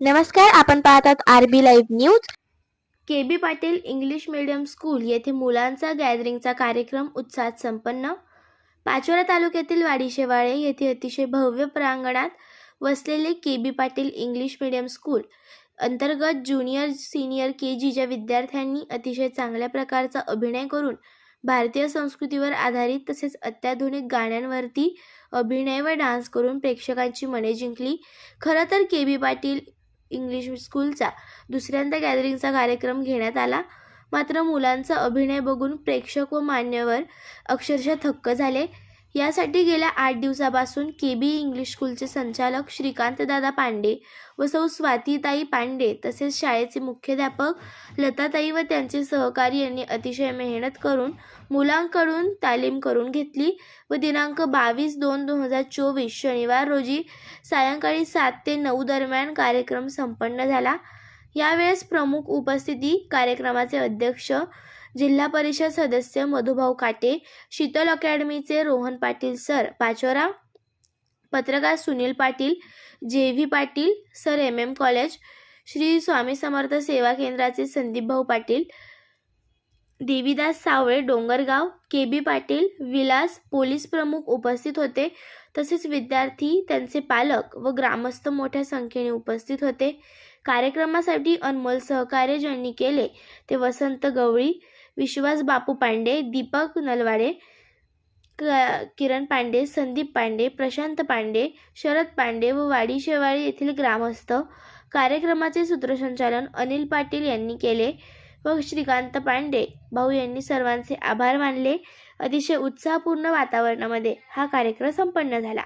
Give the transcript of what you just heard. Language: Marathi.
नमस्कार आपण पाहतात R B live news. K B Patil English medium school येथे मुलांचा गॅदरिंगचा कार्यक्रम उत्साहात संपन्न. पाचोरा तालुक्यातील वाडीशेवाळे येथे अतिशय भव्य प्रांगणात वसलेले K B Patil English medium school अंतर्गत ज्युनियर सिनियर के जीच्या विद्यार्थ्यांनी अतिशय चांगल्या प्रकारचा अभिनय करून भारतीय संस्कृतीवर आधारित तसेच अत्याधुनिक गाण्यांवरती अभिनय व डान्स करून प्रेक्षकांची मने जिंकली. खरं तर के बी पाटील इंग्लिश स्कूलचा दुसऱ्यांदा गॅदरिंगचा कार्यक्रम घेण्यात आला. मात्र मुलांचा अभिनय बघून प्रेक्षक व मान्यवर अक्षरशः थक्क झाले. यासाठी गेल्या आठ दिवसापासून के बी इंग्लिश स्कूलचे संचालक श्रीकांतदादा पांडे व सौ स्वातीताई पांडे तसेच शाळेचे मुख्याध्यापक लताताई व त्यांचे सहकारी यांनी अतिशय मेहनत करून मुलांकडून तालीम करून घेतली व दिनांक बावीस दोन दोन हजार चोवीस शनिवार रोजी सायंकाळी सात ते नऊ दरम्यान कार्यक्रम संपन्न झाला. यावेळेस प्रमुख उपस्थिती कार्यक्रमाचे अध्यक्ष जिल्हा परिषद सदस्य मधुभाऊ काटे शीतल अकॅडमीचे रोहन पाटील सर पाचोरा पत्रकार Sunil Patil J V Patil sir M M college Shri Swami Samarth सेवा केंद्राचे Sandeep Bhau Patil Devidas Savale Dongargaon K B Patil Vilas police प्रमुख उपस्थित होते. तसेच विद्यार्थी त्यांचे पालक व ग्रामस्थ मोठ्या संख्येने उपस्थित होते. कार्यक्रमासाठी अनमोल सहकार्य ज्यांनी केले ते वसंत गवळी विश्वास बापू पांडे दीपक नलवाडे क- किरण पांडे संदीप पांडे प्रशांत पांडे शरद पांडे व वाडी शेवाळी येथील ग्रामस्थ. कार्यक्रमाचे सूत्रसंचालन अनिल पाटील यांनी केले व श्रीकांत पांडे भाऊ यांनी सर्वांचे आभार मानले. अतिशय उत्साहपूर्ण वातावरणामध्ये हा कार्यक्रम संपन्न झाला.